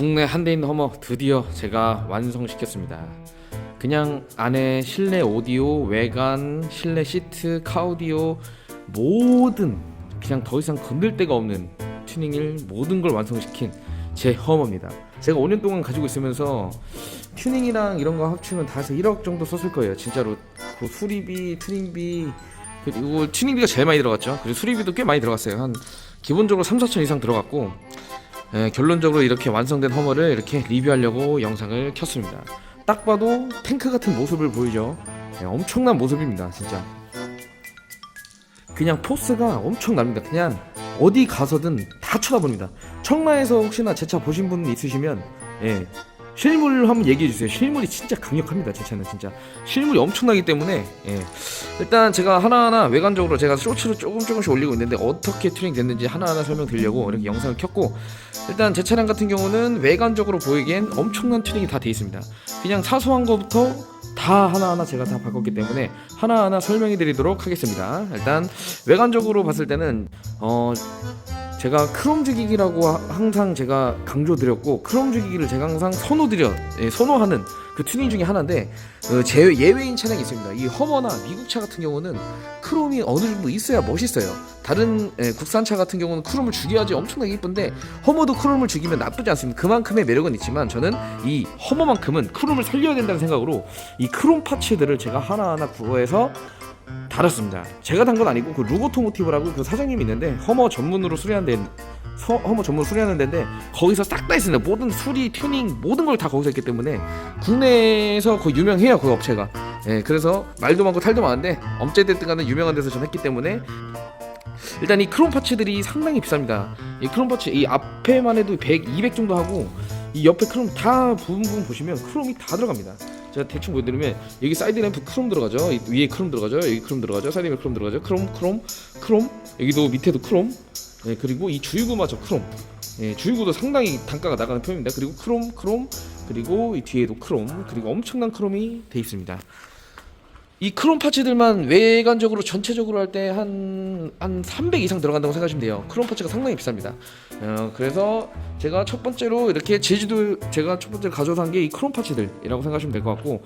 국내 한대 있는 허머 드디어 제가 완성시켰습니다. 그냥 안에 실내 오디오, 외관, 실내 시트, 카우디오 모든 그냥 더 이상 건들 데가 없는 튜닝을 모든 걸 완성시킨 제 허머입니다. 제가 5년 동안 가지고 있으면서 튜닝이랑 이런 거 합치면 다 해서 1억 정도 썼을 거예요. 진짜로 그 수리비, 튜닝비 그리고 튜닝비가 제일 많이 들어갔죠. 그리고 수리비도 꽤 많이 들어갔어요. 한 기본적으로 3, 4천 이상 들어갔고 예, 결론적으로 이렇게 완성된 허머를 이렇게 리뷰하려고 영상을 켰습니다. 딱 봐도 탱크 같은 모습을 보이죠. 예, 엄청난 모습입니다, 진짜. 그냥 포스가 엄청납니다. 그냥 어디 가서든 다 쳐다봅니다. 청라에서 혹시나 제 차 보신 분 있으시면 예, 실물 한번 얘기해 주세요. 실물이 진짜 강력합니다. 제 차는 진짜 실물이 엄청나기 때문에 예. 일단 제가 하나하나 외관적으로 제가 쇼츠로 조금 조금씩 올리고 있는데 어떻게 튜닝 됐는지 하나하나 설명드리려고 이렇게 영상을 켰고 일단 제 차량 같은 경우는 외관적으로 보이기엔 엄청난 튜닝이 다 돼 있습니다. 그냥 사소한 거부터 다 하나하나 제가 다 바꿨기 때문에 하나하나 설명해 드리도록 하겠습니다. 일단 외관적으로 봤을 때는 어 제가 크롬 주기기라고 하- 항상 제가 강조드렸고 크롬 주기기를 제가 항상 선호드려 예, 선호하는 그 튜닝 중에 하나인데 어, 제 예외인 차량이 있습니다. 이 허머나 미국 차 같은 경우는 크롬이 어느 정도 있어야 멋있어요. 다른 예, 국산 차 같은 경우는 크롬을 죽여야지 엄청나게 이쁜데 허머도 크롬을 죽이면 나쁘지 않습니다. 그만큼의 매력은 있지만 저는 이 허머만큼은 크롬을 살려야 된다는 생각으로 이 크롬 파츠들을 제가 하나하나 구해서 달았습니다. 제가 단 건 아니고 그 루고토 모티브라고 그 사장님이 있는데 허머 전문으로 수리하는 데 서, 허머 전문 수리하는 데인데 거기서 싹 다 있습니다. 모든 수리, 튜닝 모든 걸 다 거기서 했기 때문에 국내에서 거의 유명해요 그 업체가. 예, 그래서 말도 많고 탈도 많은데 엄째됐든 간에 유명한 데서 전 했기 때문에 일단 이 크롬 파츠들이 상당히 비쌉니다. 이 크롬 파츠 이 앞에만 해도 100, 200 정도 하고 이 옆에 크롬 다 부분 부분 보시면 크롬이 다 들어갑니다. 제가 대충 보여드리면 여기 사이드 램프 크롬 들어가죠. 이 위에 크롬 들어가죠. 여기 크롬 들어가죠. 사이드 램프 크롬 들어가죠. 크롬 크롬 크롬 여기도 밑에도 크롬 예, 그리고 이 주유구마 저 크롬 예, 주유구도 상당히 단가가 나가는 편입니다. 그리고 크롬 크롬 그리고 이 뒤에도 크롬 그리고 엄청난 크롬이 돼 있습니다. 이 크롬 파츠들만 외관적으로 전체적으로 할 때 한 한 300 이상 들어간다고 생각하시면 돼요. 크롬 파츠가 상당히 비쌉니다. 어, 그래서 제가 첫 번째로 이렇게 제주도 제가 첫 번째로 가져서 한 게 이 크롬 파츠들이라고 생각하시면 될 것 같고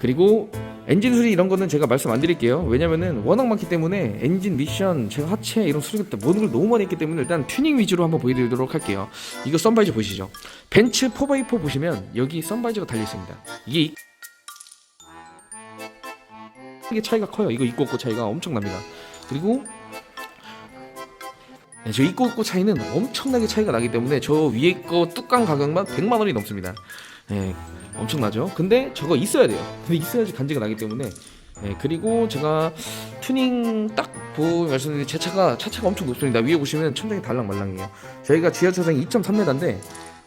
그리고 엔진 수리 이런 거는 제가 말씀 안 드릴게요. 왜냐면은 워낙 많기 때문에 엔진 미션 제가 하체 이런 수리 같은 모든 걸 너무 많이 했기 때문에 일단 튜닝 위주로 한번 보여드리도록 할게요. 이거 선바이저 보시죠. 벤츠 4x4 보시면 여기 선바이저가 달려 있습니다. 이게 이- 이게 차이가 커요. 이거 있고 없고 차이가 엄청납니다. 그리고 네, 저 있고 없고 차이는 엄청나게 차이가 나기 때문에 저 위에 거 뚜껑 가격만 100만 원이 넘습니다. 네, 엄청나죠. 근데 저거 있어야 돼요. 근데 있어야지 간지가 나기 때문에. 네, 그리고 제가 튜닝 딱 보고 말씀드린 제 차가 차차가 엄청 높습니다. 위에 보시면 천장이 달랑말랑해요. 저희가 지하철상이 2.3m인데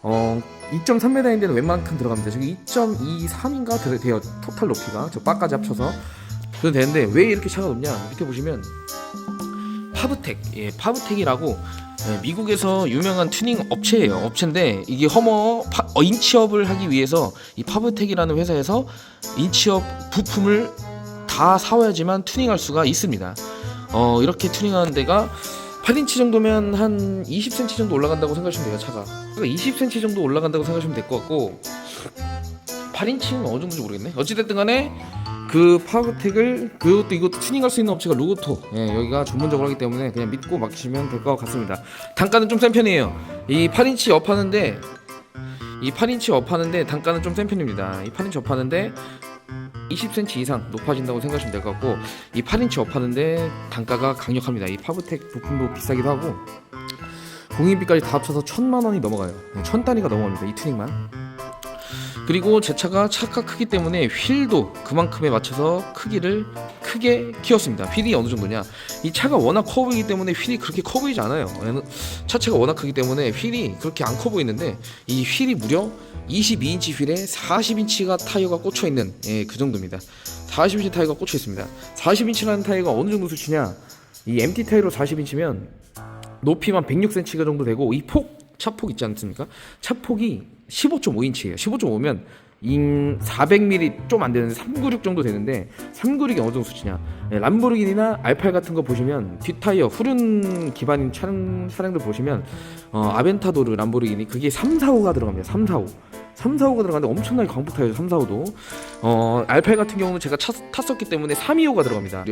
어 2.3m인 데는 웬만큼 들어갑니다. 저기 2.23인가 들 돼요. 토탈 높이가 저 바까지 합쳐서 그래도 되는데 왜 이렇게 차가 높냐? 밑에 보시면 파브텍, 예, 파브텍이라고 예, 미국에서 유명한 튜닝 업체예요. 업체인데 이게 허머 파, 어, 인치업을 하기 위해서 이 파브텍이라는 회사에서 인치업 부품을 다 사와야지만 튜닝할 수가 있습니다. 어, 이렇게 튜닝하는 데가 8인치 정도면 한 20cm 정도 올라간다고 생각하시면 돼요, 차가. 그러니까 20cm 정도 올라간다고 생각하시면 될 것 같고 8인치는 어느 정도인지 모르겠네. 어찌됐든 간에 그 파워텍을 그것도 이것도 튜닝할 수 있는 업체가 루고토. 예, 여기가 전문적으로 하기 때문에 그냥 믿고 맡기시면 될 것 같습니다. 단가는 좀 센 편이에요. 이 8인치 업 하는데 이 8인치 업 하는데 단가는 좀 센 편입니다. 이 8인치 업 하는데 20cm 이상 높아진다고 생각하시면 될 것 같고 이 8인치 업 하는데 단가가 강력합니다. 이 파브텍 부품도 비싸기도 하고 공인비까지 다 합쳐서 천만 원이 넘어가요. 천 단위가 넘어갑니다. 이 튜닝만 그리고 제 차가 차가 크기 때문에 휠도 그만큼에 맞춰서 크기를 크게 키웠습니다. 휠이 어느 정도냐? 이 차가 워낙 커 보이기 때문에 휠이 그렇게 커 보이지 않아요. 차체가 워낙 크기 때문에 휠이 그렇게 안 커 보이는데 이 휠이 무려 22인치 휠에 40인치가 타이어가 꽂혀 있는 예, 그 정도입니다. 40인치 타이어가 꽂혀 있습니다. 40인치라는 타이어가 어느 정도 수치냐? 이 MT 타이어로 40인치면 높이만 106cm가 정도 되고 이 폭 차폭 있지 않습니까? 차폭이 15.5인치예요. 15.5면 인 400mm 좀 안 되는데 396 정도 되는데 396이 어느 정도 수치냐? 예, 람보르기니나 R8 같은 거 보시면 뒷타이어 후륜 기반인 차량 차량들 보시면 어, 아벤타도르 람보르기니 그게 3, 4, 5가 들어갑니다. 3, 4, 5. 3, 4, 5가 들어가는데 엄청나게 광폭 타이어 3, 4, 5도 어, R8 같은 경우는 제가 차, 탔었기 때문에 3, 2, 5가 들어갑니다.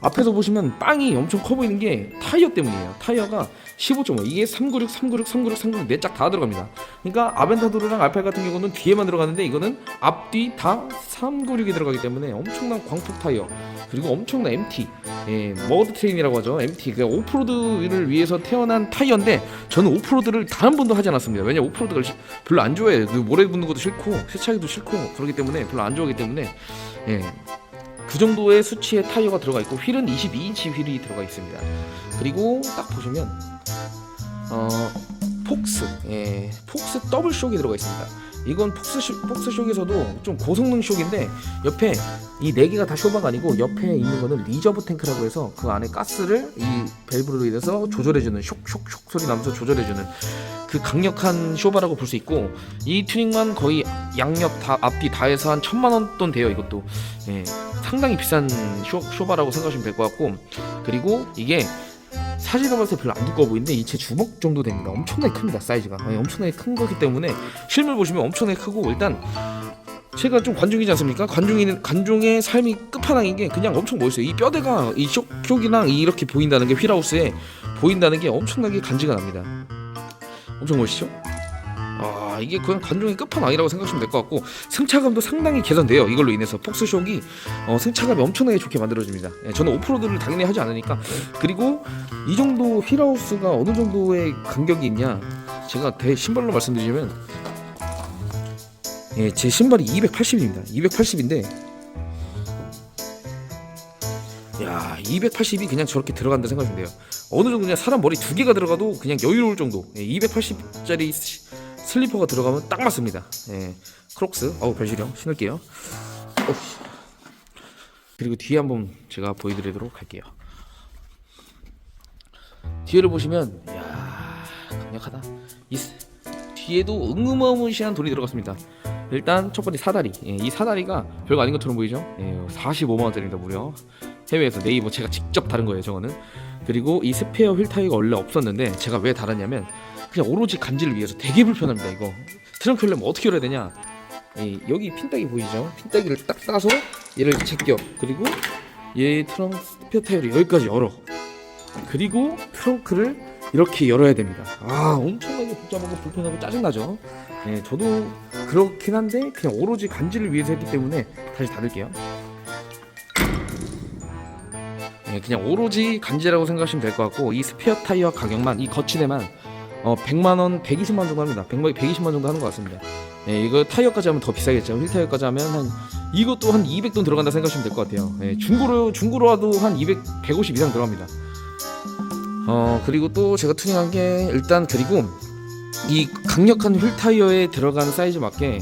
앞에서 보시면 빵이 엄청 커 보이는 게 타이어 때문이에요. 타이어가 15.5 이게 396, 396, 396, 396 네짝 다 들어갑니다. 그러니까 아벤타도르랑 R8 같은 경우는 뒤에만 들어가는데 이거는 앞뒤 다 396이 들어가기 때문에 엄청난 광폭 타이어 그리고 엄청난 MT 예, 머드 트레인이라고 하죠. MT 그 오프로드를 위해서 태어난 타이어인데 저는 오프로드를 단 한 번도 하지 않았습니다. 왜냐 오프로드를 시- 별로 안 좋아해요. 그 모래 붙는 것도 싫고 세차기도 싫고 그렇기 때문에 별로 안 좋아하기 때문에 예, 그 정도의 수치의 타이어가 들어가 있고 휠은 22인치 휠이 들어가 있습니다. 그리고 딱 보시면 어 폭스. 예. 폭스 더블 쇼이 들어가 있습니다. 이건 폭스 쇼, 폭스 쇼에서도 좀 고성능 쇼인데 옆에 이 네 개가 다 쇼바가 아니고 옆에 있는 거는 리저브 탱크라고 해서 그 안에 가스를 이 밸브로 인해서 조절해주는 쇽쇽쇽 소리 나면서 조절해주는 그 강력한 쇼바라고 볼 수 있고 이 튜닝만 거의 양옆 다 앞뒤 다 해서 한 천만 원 돈 돼요 이것도. 예, 상당히 비싼 쇼, 쇼바라고 생각하시면 될 것 같고 그리고 이게 봤을 때 별로 안 두꺼워 보이는데 이 제 주먹 정도 됩니다. 엄청나게 큽니다 사이즈가 예, 엄청나게 큰 거기 때문에 실물 보시면 엄청나게 크고 일단 제가 좀 관중이지 않습니까? 관중이 관중의 삶이 끝판왕인 게 그냥 엄청 멋있어요. 이 뼈대가 이 쇼, 쇼기랑 이렇게 보인다는 게 휠하우스에 보인다는 게 엄청나게 간지가 납니다. 엄청 멋있죠? 아 이게 그냥 관중의 끝판왕이라고 생각하시면 될 것 같고 승차감도 상당히 개선돼요. 이걸로 인해서 폭스쇼기 어, 승차감이 엄청나게 좋게 만들어집니다. 예, 저는 오프로드를 당연히 하지 않으니까. 그리고 이 정도 휠하우스가 어느 정도의 간격이 있냐? 제가 대 신발로 말씀드리면 예, 제 신발이 280입니다. 280인데 야 280이 그냥 저렇게 들어간다 생각하시면 돼요. 어느 정도냐? 사람 머리 두 개가 들어가도 그냥 여유로울 정도. 예, 280짜리 슬리퍼가 들어가면 딱 맞습니다. 예, 크록스. 어우 별시령 신을게요. 어후. 그리고 뒤에 한번 제가 보여드리도록 할게요. 뒤에를 보시면 야 강력하다. 이 스- 뒤에도 응음어무시한 돈이 들어갔습니다. 일단 첫 번째 사다리. 예, 이 사다리가 별거 아닌 것처럼 보이죠? 예, 45만 원짜리입니다 무려. 해외에서 네이버 제가 직접 다른 거예요 저거는. 그리고 이 스페어 휠 타이어가 원래 없었는데 제가 왜 달았냐면 그냥 오로지 간지를 위해서 되게 불편합니다 이거 트렁크 열려면 어떻게 열어야 되냐 예, 여기 핀따기 보이죠 핀따기를 딱 따서 얘를 제껴 그리고 얘 트렁크 스페어 타이어를 여기까지 열어 그리고 트렁크를 이렇게 열어야 됩니다. 아 엄청나게 복잡하고 불편하고 짜증나죠. 예, 저도 그렇긴 한데 그냥 오로지 간지를 위해서 했기 때문에 다시 닫을게요. 예, 그냥 오로지 간지라고 생각하시면 될 것 같고 이 스페어 타이어 가격만 이 거치대만 어 100만 원, 120만 원 정도 합니다. 100만 120만 원 정도 하는 것 같습니다. 예, 이거 타이어까지 하면 더 비싸겠죠. 휠 타이어까지 하면 한 이것도 한 200돈 들어간다 생각하시면 될 것 같아요. 예, 중고로 중고로 와도 한 200, 150 이상 들어갑니다. 어 그리고 또 제가 튜닝한 게 일단 그리고 이 강력한 휠 타이어에 들어가는 사이즈 맞게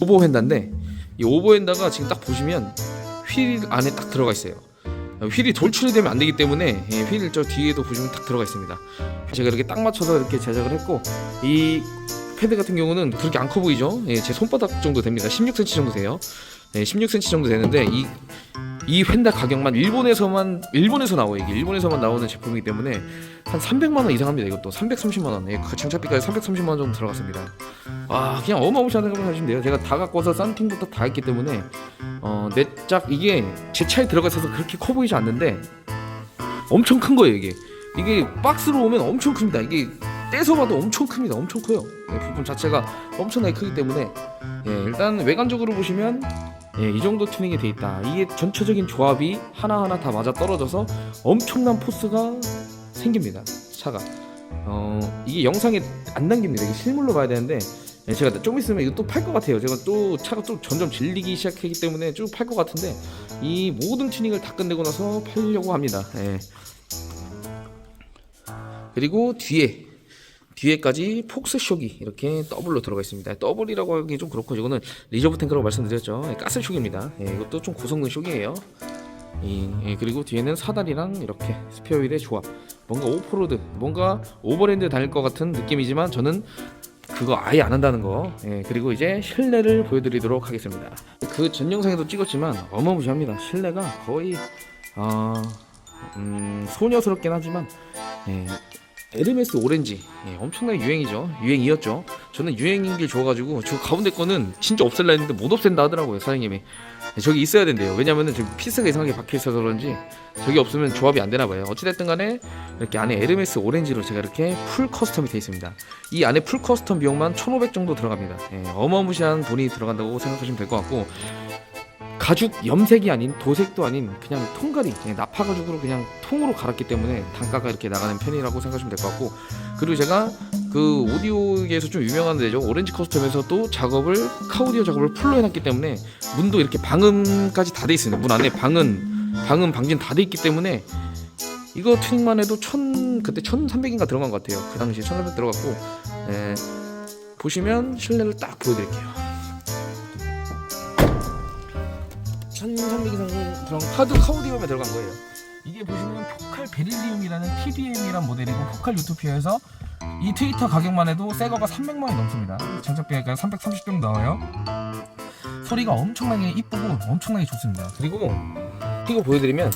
오버핸다인데 이 오버핸다가 지금 딱 보시면 휠 안에 딱 들어가 있어요. 어, 휠이 돌출이 되면 안 되기 때문에 예, 휠 저 뒤에도 보시면 딱 들어가 있습니다. 제가 이렇게 딱 맞춰서 이렇게 제작을 했고 이 패드 같은 경우는 그렇게 안 커 보이죠? 예, 제 손바닥 정도 됩니다. 16cm 정도 돼요. 예, 16cm 정도 되는데 이 이 펜다 가격만 일본에서만 일본에서 나와요 이게. 일본에서만 나오는 제품이기 때문에 한 300만 원 이상 합니다 이것도. 330만 원. 예, 그 장착비까지 330만 원 정도 들어갔습니다. 아 그냥 어마무시한 생각을 하시면 돼요. 제가 다 갖고 와서 썬팅부터 다 했기 때문에 어 내짝 이게 제 차에 들어가 있어서 그렇게 커 보이지 않는데 엄청 큰 거예요 이게. 이게 박스로 오면 엄청 큽니다. 이게 떼서 봐도 엄청 큽니다. 엄청 커요. 예, 부품 자체가 엄청나게 크기 때문에. 예, 일단 외관적으로 보시면 예, 이 정도 튜닝이 돼 있다. 이게 전체적인 조합이 하나하나 다 맞아 떨어져서 엄청난 포스가 생깁니다. 차가. 어, 이게 영상에 안 남깁니다. 이게 실물로 봐야 되는데 예, 제가 좀 있으면 이거 또 팔 것 같아요. 제가 또 차가 또 점점 질리기 시작하기 때문에 쭉 팔 것 같은데 이 모든 튜닝을 다 끝내고 나서 팔려고 합니다. 예. 그리고 뒤에 뒤에까지 폭스 쇼기 이렇게 더블로 들어가 있습니다. 더블이라고 하기 좀 그렇고 이거는 리저브 탱크라고 말씀드렸죠. 예, 가스 쇼기입니다. 예, 이것도 좀 고성능 쇼기예요. 이, 예, 그리고 뒤에는 사다리랑 이렇게 스페어 휠의 조합. 뭔가 오프로드, 뭔가 오버랜드 다닐 것 같은 느낌이지만 저는 그거 아예 안 한다는 거. 예, 그리고 이제 실내를 보여드리도록 하겠습니다. 그 전 영상에도 찍었지만 어마무시합니다. 실내가 거의 어, 음, 소녀스럽긴 하지만 예, 에르메스 오렌지 예, 엄청나게 유행이죠. 유행이었죠. 저는 유행인 게 좋아가지고 저 가운데 거는 진짜 없앨라 했는데 못 없앤다 하더라고요 사장님이. 예, 저기 있어야 된대요. 왜냐면은 저기 피스가 이상하게 박혀 있어서 그런지 저기 없으면 조합이 안 되나 봐요. 어찌됐든 간에 이렇게 안에 에르메스 오렌지로 제가 이렇게 풀 커스텀이 되어 있습니다. 이 안에 풀 커스텀 비용만 1,500 정도 들어갑니다. 예, 어마무시한 돈이 들어간다고 생각하시면 될 것 같고 가죽 염색이 아닌 도색도 아닌 그냥 통갈이 예, 나파 가죽으로 그냥 통으로 갈았기 때문에 단가가 이렇게 나가는 편이라고 생각하시면 될 것 같고 그리고 제가 그 오디오계에서 좀 유명한 데죠. 오렌지 커스텀에서 또 작업을 카오디오 작업을 풀로 해놨기 때문에 문도 이렇게 방음까지 다 돼 있습니다. 문 안에 방음 방음 방진 다 돼 있기 때문에 이거 튜닝만 해도 천 그때 1300인가 들어간 것 같아요. 그 당시 1300 들어갔고 예, 보시면 실내를 딱 보여드릴게요 1300 이상 들어간 카드 카오디움에 들어간 거예요. 이게 보시면 포칼 베릴리움이라는 TBM이란 모델이고 포칼 유토피아에서 이 트위터 가격만 해도 새 거가 300만 원이 넘습니다. 장착비가 330 정도 나와요. 소리가 엄청나게 이쁘고 엄청나게 좋습니다. 그리고 이거 보여드리면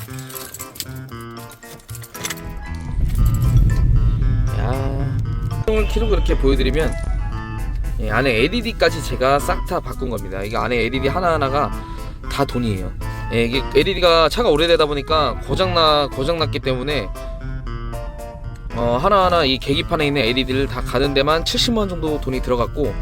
야을 키로 이렇게 보여드리면 예, 안에 LED까지 제가 싹 다 바꾼 겁니다. 이게 안에 LED 하나하나가 다 돈이에요. 예, 이게 LED가 차가 오래되다 보니까 고장나 고장났기 때문에 어, 하나하나 이 계기판에 있는 LED를 다 가는 데만 70만 원 정도 돈이 들어갔고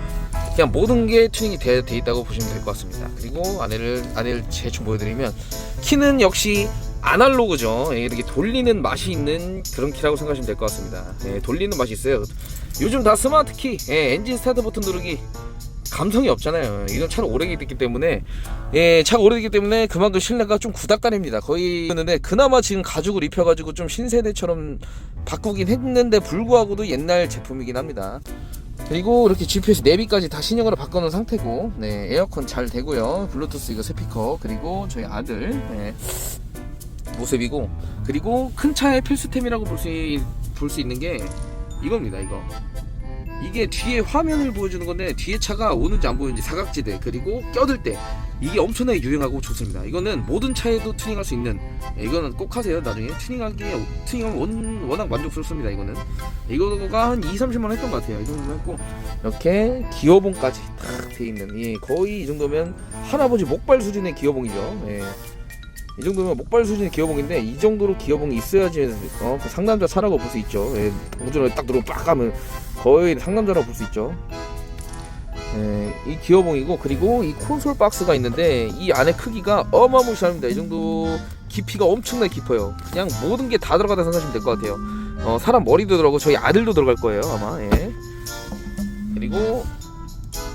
그냥 모든 게 튜닝이 돼, 돼 있다고 보시면 될 것 같습니다. 그리고 안에를 안에를 대충 보여드리면 키는 역시 아날로그죠. 예, 이렇게 돌리는 맛이 있는 그런 키라고 생각하시면 될 것 같습니다. 예, 돌리는 맛이 있어요. 요즘 다 스마트 키, 예, 엔진 스타트 버튼 누르기 감성이 없잖아요. 이건 차가 오래됐기 때문에 예, 차가 오래됐기 때문에 그만큼 실내가 좀 구닥다립니다. 거의 였는데 그나마 지금 가죽을 입혀가지고 좀 신세대처럼 바꾸긴 했는데 불구하고도 옛날 제품이긴 합니다. 그리고 이렇게 GPS 내비까지 다 신형으로 바꿔놓은 상태고 네, 에어컨 잘 되고요. 블루투스 이거 스피커 그리고 저희 아들 네, 모습이고 그리고 큰 차의 필수템이라고 볼 수 볼수 있는 게 이겁니다. 이거 이게 뒤에 화면을 보여주는 건데 뒤에 차가 오는지 안 보이는지 사각지대 그리고 껴들 때 이게 엄청나게 유행하고 좋습니다. 이거는 모든 차에도 튜닝할 수 있는 예, 이거는 꼭 하세요. 나중에 튜닝하기 튜닝하면 원, 워낙 만족스럽습니다. 이거는 이거가 한 2, 30만 원 했던 것 같아요. 이 정도 했고 이렇게 기어봉까지 딱 돼 있는 예, 거의 이 정도면 할아버지 목발 수준의 기어봉이죠. 예. 이 정도면 목발 수준의 기어봉인데 이 정도로 기어봉이 있어야지 어, 그 상남자 차라고 볼 수 있죠. 예, 우주를 딱 누르고 빡 하면 거의 상남자라고 볼 수 있죠. 예, 이 기어봉이고 그리고 이 콘솔 박스가 있는데 이 안에 크기가 어마무시합니다. 이 정도 깊이가 엄청나게 깊어요. 그냥 모든 게 다 들어가다 생각하시면 될 것 같아요. 어, 사람 머리도 들어가고 저희 아들도 들어갈 거예요 아마. 예. 그리고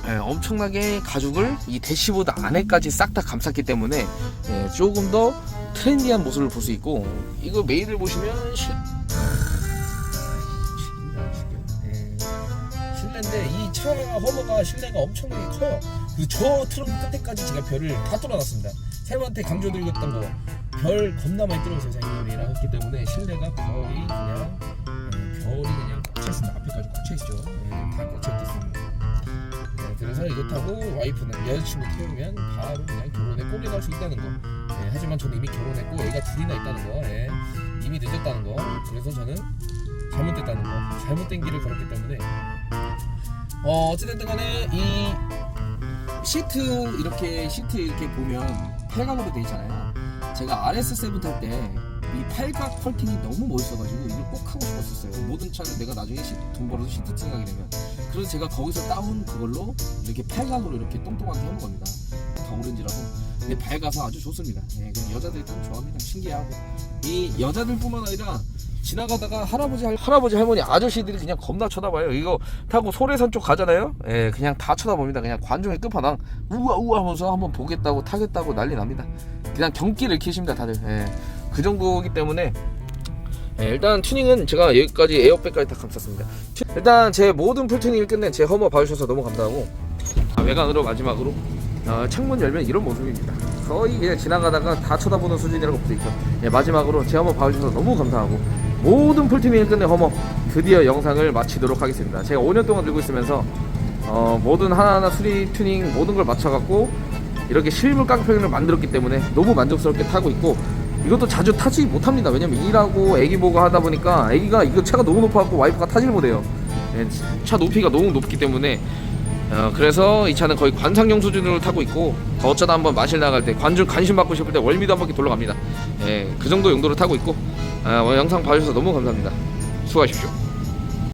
예, 엄청나게 가죽을 이 대시보드 안에까지 싹 다 감쌌기 때문에 예, 조금 더 트렌디한 모습을 볼 수 있고 이거 메일을 보시면 이 차 허버가 실내가 엄청나게 커요. 그리고 저 트렁크 끝에까지 제가 별을 다 뚫어놨습니다. 사람한테 강조드리겠던 거 별 겁나 많이 뚫어서 자기들이랑 했기 때문에 실내가 거의 그냥 예, 별이 그냥 꽉 차 있습니다. 앞에까지 꽉 차 있죠. 예, 다 꽉차 있습니다. 네, 그래서 이거 타고 와이프는 여자친구 태우면 바로 그냥 결혼에 꼬리 나올 수 있다는 거. 네, 하지만 저는 이미 결혼했고 애가 둘이나 있다는 거. 예, 이미 늦었다는 거. 그래서 저는 잘못됐다는 거. 잘못된 길을 걸었기 때문에 어 어찌됐든 간에 이 시트 이렇게 시트 이렇게 보면 팔각으로 돼 있잖아요. 제가 RS7 탈 때 이 팔각 컬팅이 너무 멋있어가지고 이걸 꼭 하고 싶었었어요. 모든 차를 내가 나중에 시- 돈 벌어서 시트 팅하게 되면 그래서 제가 거기서 따온 그걸로 이렇게 팔각으로 이렇게 똥똥하게 해놓은 겁니다. 다 오렌지라고. 근데 밝아서 아주 좋습니다. 예, 그냥 여자들이 참 좋아합니다. 신기하고 이 여자들뿐만 아니라 지나가다가 할아버지 할, 할아버지 할머니 아저씨들이 그냥 겁나 쳐다봐요. 이거 타고 소래산 쪽 가잖아요. 예, 그냥 다 쳐다봅니다. 그냥 관중의 끝판왕 우와 우와 하면서 한번 보겠다고 타겠다고 난리 납니다. 그냥 경기를 키십니다 다들. 예, 그 정도이기 때문에 예, 일단 튜닝은 제가 여기까지 에어백까지 다 감쌌습니다. 튜- 일단 제 모든 풀 튜닝을 끝낸 제 허머 봐주셔서 너무 감사하고 아, 외관으로 마지막으로 어, 창문 열면 이런 모습입니다. 거의 그냥 지나가다가 다 쳐다보는 수준이라고 볼 수 있죠. 예, 마지막으로 제 허머 봐주셔서 너무 감사하고 모든 풀 튜닝을 끝낸 허머 드디어 영상을 마치도록 하겠습니다. 제가 5년 동안 들고 있으면서 어, 모든 하나하나 수리 튜닝 모든 걸 맞춰갖고 이렇게 실물 깡패를 만들었기 때문에 너무 만족스럽게 타고 있고 이것도 자주 타지 못합니다. 왜냐면 일하고 애기 보고 하다 보니까 애기가 이거 차가 너무 높아갖고 와이프가 타질 못해요. 예, 차 높이가 너무 높기 때문에 어, 그래서 이 차는 거의 관상용 수준으로 타고 있고 더 어쩌다 한번 마실 나갈 때 관중 관심 받고 싶을 때 월미도 한 바퀴 돌러 갑니다. 예, 그 정도 용도로 타고 있고 아, 오늘 영상 봐주셔서 너무 감사합니다. 수고하십시오.